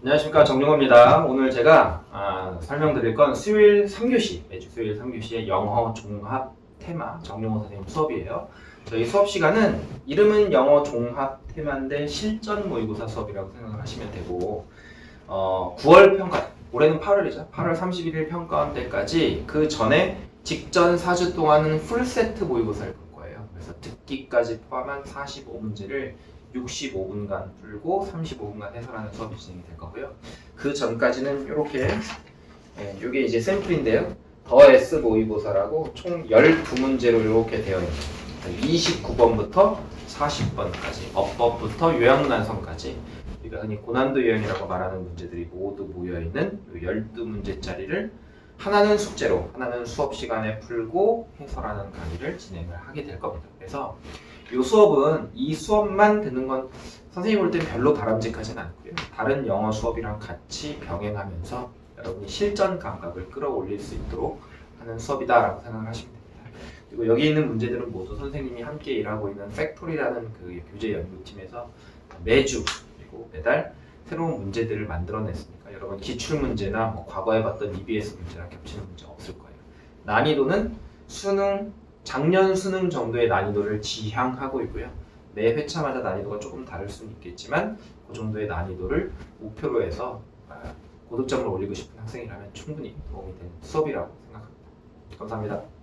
안녕하십니까 정용호입니다. 오늘 제가 아, 설명드릴 건 수요일 3교시 매주 수요일 3교시의 영어 종합 테마 정용호 선생님 수업이에요. 저희 수업 시간은 이름은 영어 종합 테마인데 실전 모의고사 수업이라고 생각을 하시면 되고 어, 9월 평가 올해는 8월이죠. 8월 31일 평가원 때까지 그 전에 직전 4주 동안은 풀 세트 모의고사를 볼 거예요. 그래서 듣기까지 포함한 45문제를 65분간 풀고 35분간 해설하는 수업이 진행이 될 거고요. 그 전까지는 이렇게 예, 이게 이제 샘플인데요. 더 S 모의고사라고 총 12문제로 이렇게 되어 있는 29번부터 40번까지 어법부터 요양난성까지 우리가 흔히 고난도 요양이라고 말하는 문제들이 모두 모여 있는 12문제짜리를 하나는 숙제로 하나는 수업 시간에 풀고 해설하는 강의를 진행을 하게 될 겁니다. 그래서 이 수업은 이 수업만 듣는 건 선생님 볼 땐 별로 바람직하진 않고요. 다른 영어 수업이랑 같이 병행하면서 여러분이 실전 감각을 끌어올릴 수 있도록 하는 수업이다라고 생각하시면 됩니다. 그리고 여기 있는 문제들은 모두 선생님이 함께 일하고 있는 팩토리라는 그 교재 연구팀에서 매주 그리고 매달 새로운 문제들을 만들어냈으니까 여러분 기출 문제나 뭐 과거에 봤던 EBS 문제랑 겹치는 문제 없을 거예요. 난이도는 수능 작년 수능 정도의 난이도를 지향하고 있고요. 매 회차마다 난이도가 조금 다를 수는 있겠지만 그 정도의 난이도를 목표로 해서 아, 고득점을 올리고 싶은 학생이라면 충분히 도움이 되는 수업이라고 생각합니다. 감사합니다.